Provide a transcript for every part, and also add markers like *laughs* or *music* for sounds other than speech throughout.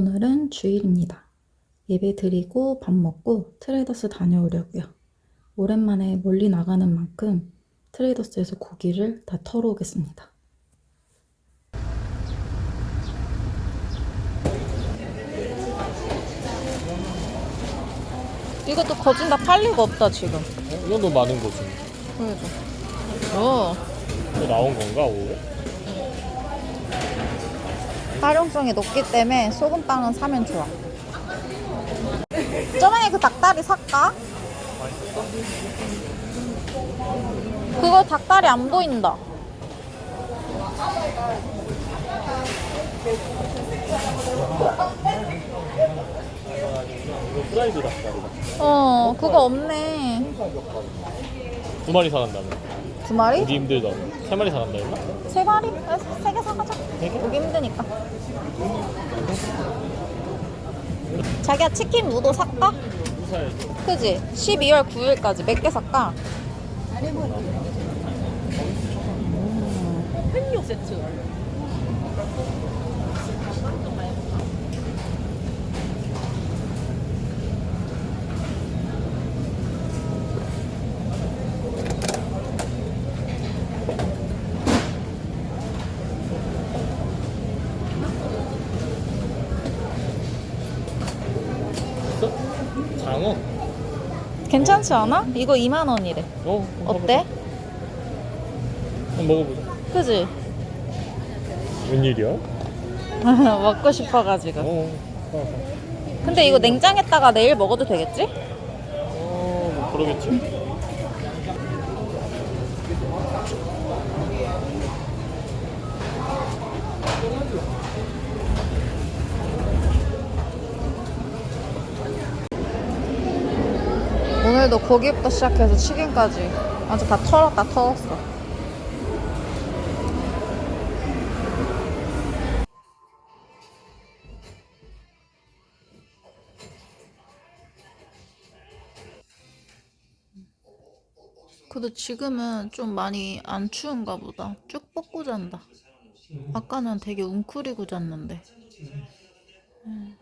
오늘은 주일입니다. 예배 드리고 밥 먹고 트레이더스 다녀오려고요. 오랜만에 멀리 나가는 만큼 트레이더스에서 고기를 다 털어오겠습니다. 이것도 거진 다 팔 리가 없다 지금. 이건 더 많은 거지. 그래도. 어. 또 나온 건가 오늘? 활용성이 높기 때문에 소금빵은 사면 좋아. 저번에 그 닭다리 살까? 그거 닭다리 안 보인다. 이거 프라이드 닭다리다. 어, 그거 없네. 두 마리 사간다며. 두 마리? 보기 힘들다고. 세 마리 사간다 했나? 세 마리? 아, 세개 사가자. 세 개? 보기 힘드니까. 자기야 치킨 무도 살까? 사야지. 그지? 12월 9일까지 몇 개 살까? 펜육 세트. 괜찮지 않아? 이거 2만 원이래. 어. 어때? 한번 먹어보자. 그지? 웬일이야? *laughs* 먹고 싶어가지고. 어. 어. 근데 이거 냉장했다가 내일 먹어도 되겠지? 어, 뭐 그러겠지. 오늘도 고기부터 시작해서 치킨까지 아주 다 털었다 털었어. 근데 지금은 좀 많이 안 추운가 보다. 쭉 뻗고 잔다. 아까는 되게 웅크리고 잤는데. 음.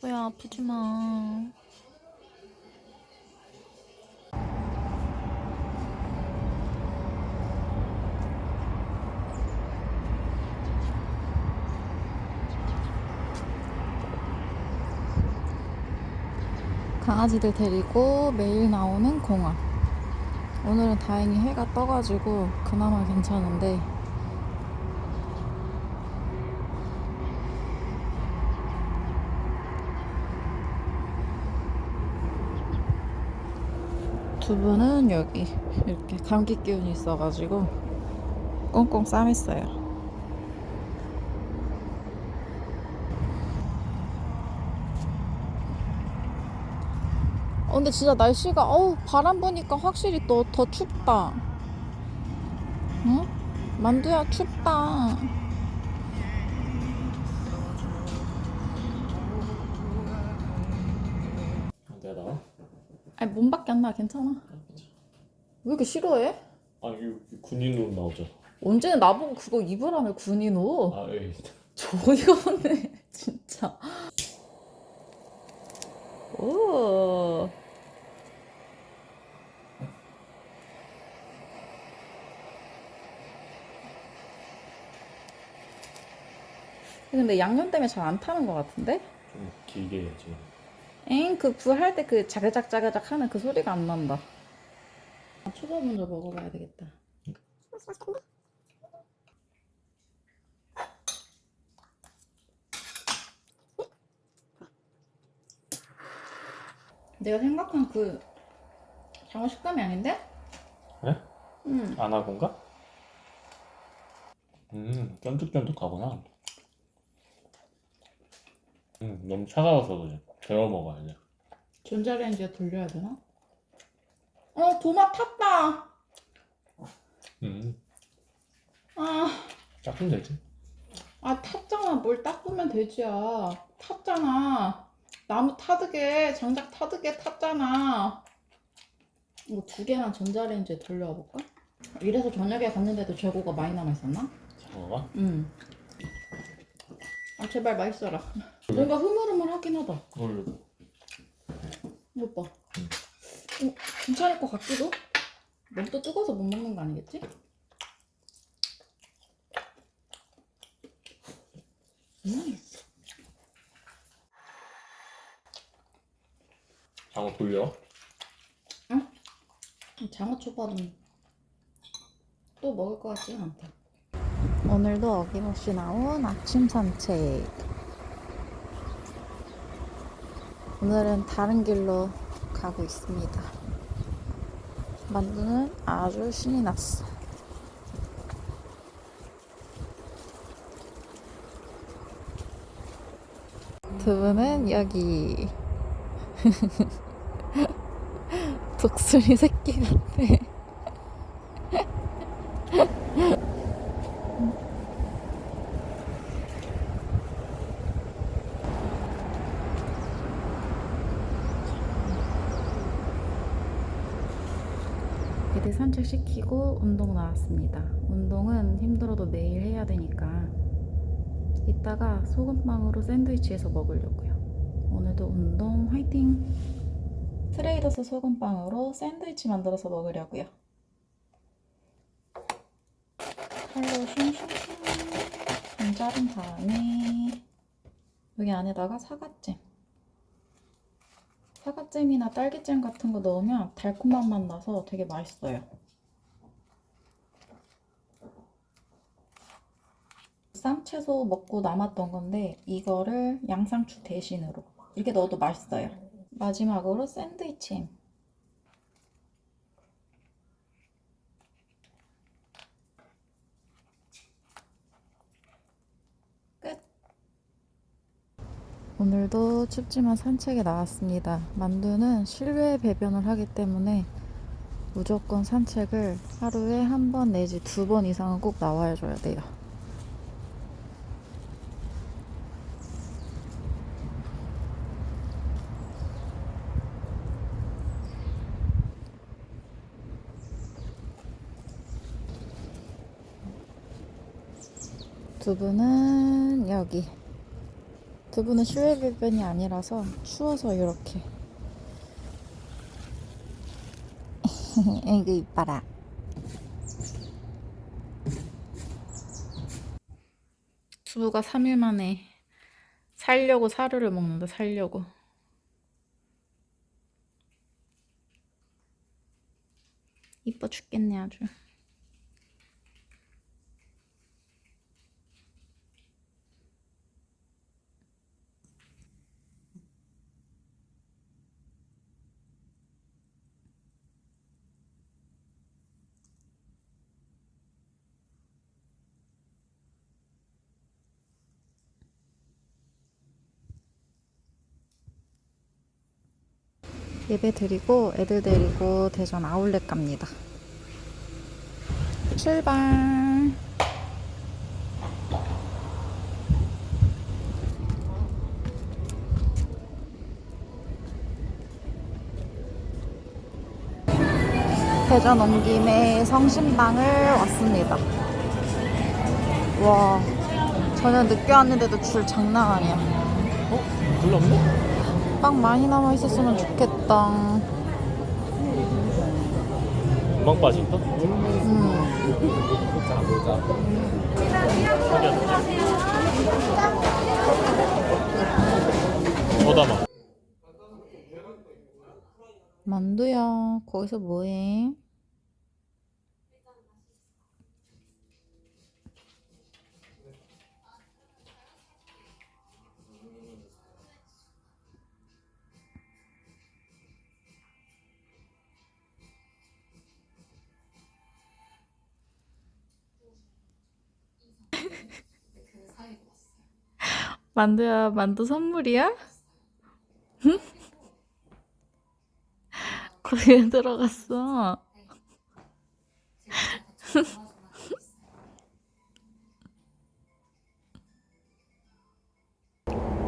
뭐야 아프지 마. 강아지들 데리고 매일 나오는 공원. 오늘은 다행히 해가 떠가지고 그나마 괜찮은데 두 분은 여기 이렇게 감기 기운이 있어가지고 꽁꽁 싸맸어요. 어, 근데 진짜 날씨가 어우 바람 부니까 확실히 또 더 춥다. 응? 만두야 춥다. 나와? 아니 몸밖에 안 나 괜찮아. 왜 이렇게 싫어해? 아, 이 군인으로 나오잖아. 언제는 나보고 그거 입으라며 군인호. 아, 에이. 저희가 없네 진짜. 오. 근데 양념 때문에 잘 안 타는 것 같은데? 좀 길게 해야지. 엥, 그 부할 때 그 자글작자글작 하는 그 소리가 안 난다. 아, 초밥 먼저 먹어봐야 되겠다. 내가 생각한 그 장어 식감이 아닌데? 그래? 응. 안하건가? 음, 쫀득쫀득하구나. 음, 너무 차가워서 그래. 데워 먹어야 돼. 전자레인지에 돌려야 되나? 어, 도마 탔다. 음, 아, 짝면 되지. 아 탔잖아. 뭘 닦으면 되지야. 탔잖아. 나무 타드게, 장작 타드게 탔잖아. 이거 두 개만 전자레인지에 돌려와 볼까? 이래서 저녁에 갔는데도 재고가 많이 남아 있었나? 장어가? 응. 아 제발 맛있어라. 뭔가 흐물흐물하긴 하다. 원래 이것 봐. 어, 괜찮을 것 같기도? 너무 또 뜨거워서 못 먹는 거 아니겠지? 음, 장어 돌려. 장어 초밥은 또 먹을 것 같지는 않다. 오늘도 어김없이 나온 아침 산책. 오늘은 다른 길로 가고 있습니다. 만두는 아주 신이 났어. 두부는 여기. *laughs* 독수리 새끼 같아. 시키고 운동 나왔습니다. 운동은 힘들어도 매일 해야 되니까 이따가 소금빵으로 샌드위치해서 먹으려고요. 오늘도 운동 화이팅! 트레이더스 소금빵으로 샌드위치 만들어서 먹으려고요. 칼로 슝슝슝 좀 자른 다음에 여기 안에다가 사과잼 사과잼이나 딸기잼 같은 거 넣으면 달콤한 맛 나서 되게 맛있어요. 쌈 채소 먹고 남았던 건데 이거를 양상추 대신으로 이렇게 넣어도 맛있어요. 마지막으로 샌드위치. 끝. 오늘도 춥지만 산책에 나왔습니다. 만두는 실외 배변을 하기 때문에 무조건 산책을 하루에 한 번 내지 두 번 이상은 꼭 나와야 줘야 돼요. 두부는 여기. 두부는 배변이 아니라서 추워서 이렇게. *laughs* 이거 이뻐라. 두부가 3일 만에 살려고 사료를 먹는다, 살려고. 이뻐 죽겠네, 아주. 예배 드리고 애들 데리고 대전 아울렛 갑니다. 출발. 대전 온 김에 성심당을 왔습니다. 와, 전혀 늦게 왔는데도 줄 장난 아니야. 어? 없네? 빵 많이 남아 있었으면 좋겠다. 금방 빠진다? 음. 더 담아. 만두야, 거기서 뭐해? 만두야, 만두 선물이야? 응? *laughs* 거기에 들어갔어. *laughs*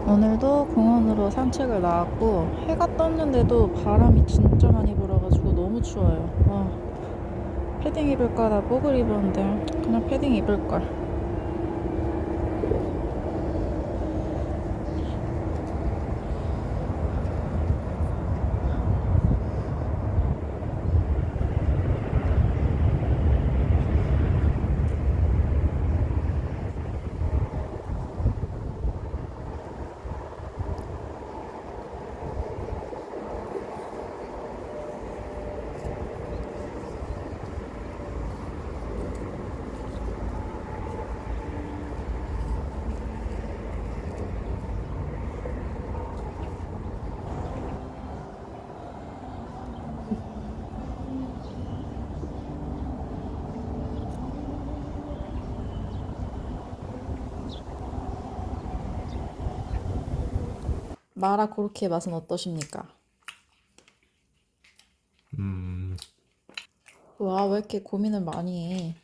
오늘도 공원으로 산책을 나왔고 해가 떴는데도 바람이 진짜 많이 불어가지고 너무 추워요. 와, 패딩 입을까 나 뽀글 입었는데 그냥 패딩 입을걸. 마라 고로케 맛은 어떠십니까? 음, 와, 왜 이렇게 고민을 많이 해?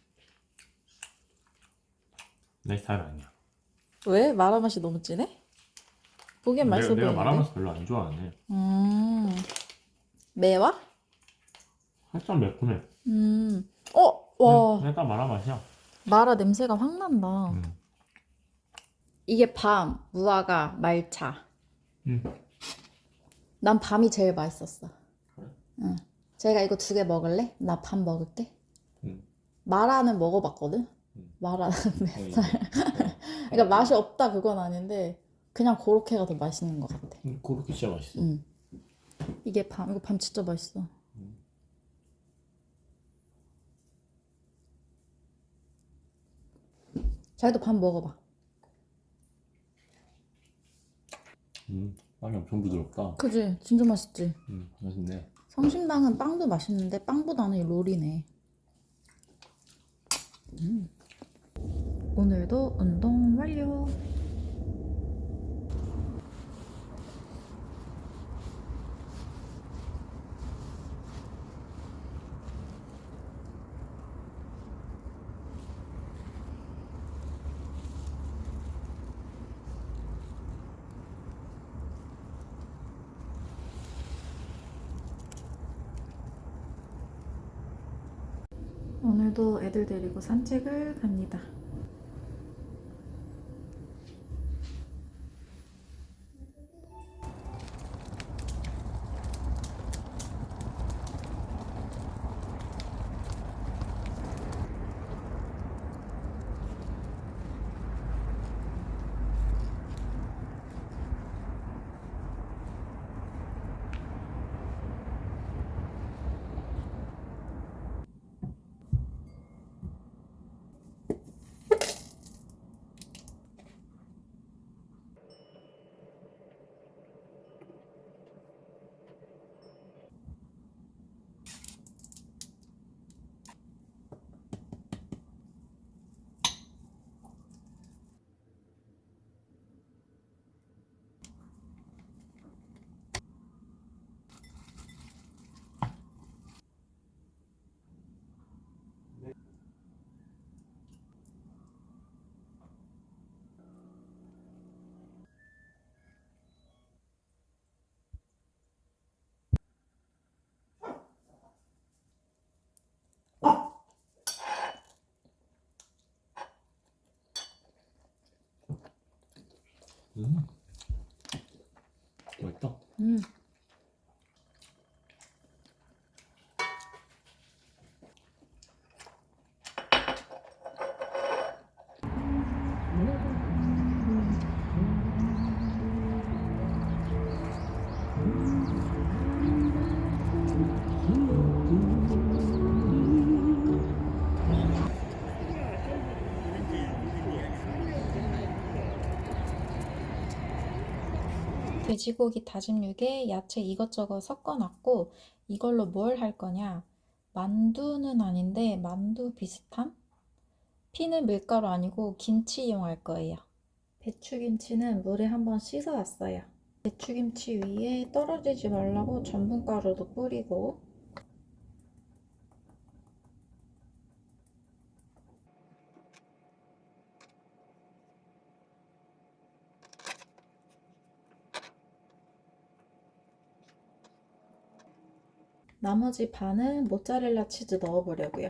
내 스타일 아니야. 왜? 마라 맛이 너무 진해? 보기엔 내가, 맛있어 내가 보이는데. 말하면서 별로 안 좋아하네. 음. 매워? 살짝 매콤해. 음. 어, 와. 그냥 딱 말한 맛이야. 마라 냄새가 확 난다. 음. 이게 밤, 무화과, 말차. 음. 난 밤이 제일 맛있었어. 그래? 응. 제가 이거 두 개 먹을래? 나반 먹을게. 음. 마라는 먹어봤거든? 음. 마라는 어, 맵 이거. 그러니까 맛이 없다 그건 아닌데 그냥 고로케가 더 맛있는 것 같아. 음, 그렇게 진짜 맛있어. 응. 이게 밤, 이거 밤 진짜 맛있어. 음. 자기도 밥 먹어봐. 음, 빵이 엄청 부드럽다. 그지? 진짜 맛있지? 음, 맛있네. 성심당은 빵도 맛있는데 빵보다는 이 롤이네. 음. 오늘도 운동 완료. 오늘도 애들 데리고 산책을 갑니다. 음. 맛있다. 음. 돼지고기 다짐 육에 야채 이것저것 섞어놨고 이걸로 뭘 할 거냐? 만두는 아닌데 만두 비슷한? 피는 밀가루 아니고 김치 이용할 거예요. 배추김치는 물에 한번 씻어왔어요. 배추김치 위에 떨어지지 말라고 전분가루도 뿌리고 나머지 반은 모짜렐라 치즈 넣어보려고요.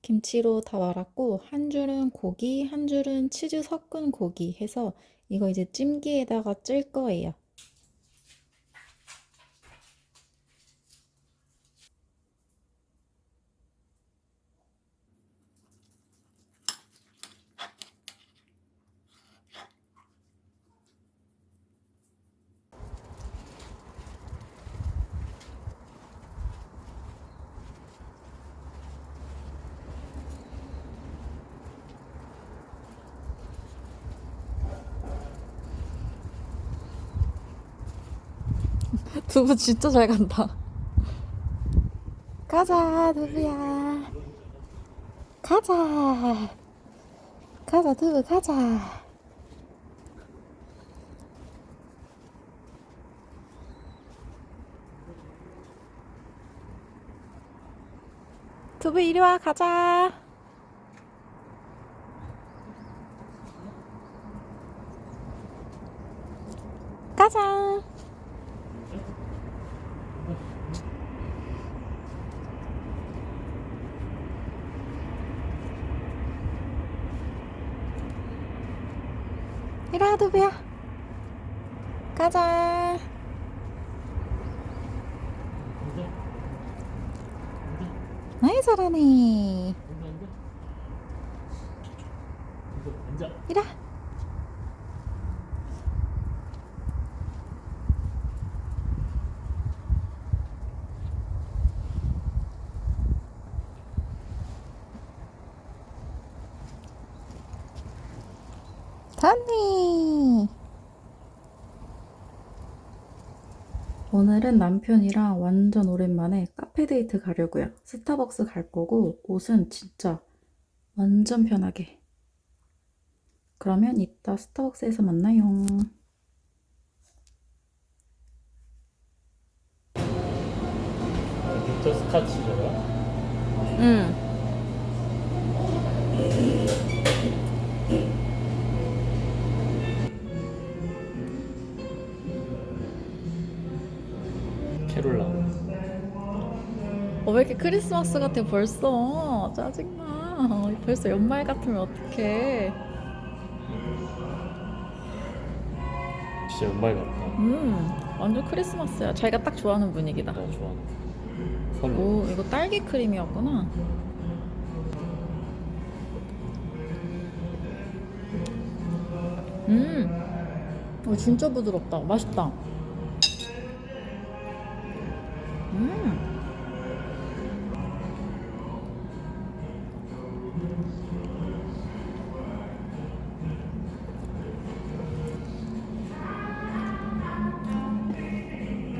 김치로 다 말았고 한 줄은 고기, 한 줄은 치즈 섞은 고기 해서 이거 이제 찜기에다가 찔 거예요. 두부 진짜 잘 간다. 가자, 두부야. 가자. 가자 두부 가자 두부 이리 와 가자 가자 두부야. 가자. 아이 잘하네 다니 오늘은 남편이랑 완전 오랜만에 카페 데이트 가려고요. 스타벅스 갈 거고 옷은 진짜 완전 편하게. 그러면 이따 스타벅스에서 만나요. 비터 스카치잖아. 응. 어, 왜 이렇게 크리스마스 같아 벌써? 짜증나. 어, 벌써 연말 같으면 어떡해. 진짜 연말 같다. 음, 완전 크리스마스야. 자기가 딱 좋아하는 분위기다. 나 좋아하는. 설레. 오, 이거 딸기 크림이었구나. 음, 어, 진짜 부드럽다. 맛있다. 음,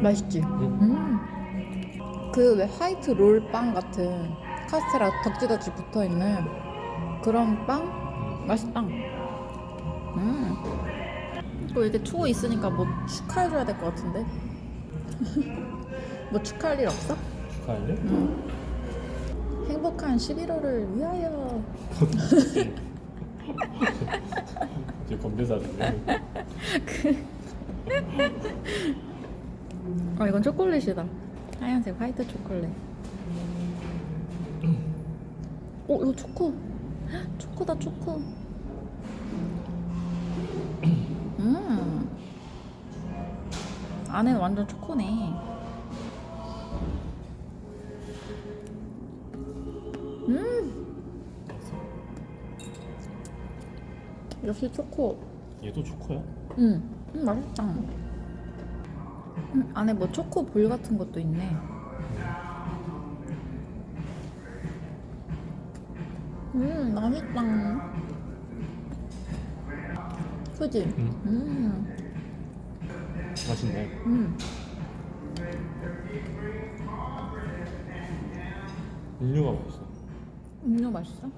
맛있지? 음. 그 왜 화이트 롤 빵 같은 카스테라 덕지덕지 붙어 있는 그런 빵 맛있다. 음. 또 이렇게 투어 있으니까 뭐 축하해줘야 될 것 같은데. *laughs* 뭐 축하할 일 없어? 축하할래? 응. 행복한 11월을 위하여. *laughs* 이제 건배사인데. *laughs* 아 이건 초콜릿이다. 하얀색 화이트 초콜릿. 오 이거 초코. *gasps* 초코다 초코. 음. 안에는 완전 초코네. 음. 역시 초코. 얘도 초코야? 음, 음 맛있다. 음, 안에 뭐 초코 볼 같은 것도 있네. 음, 맛있다. 그지? 응. 음, 맛있네. 음. 음료가 맛있어. 음료 맛있어?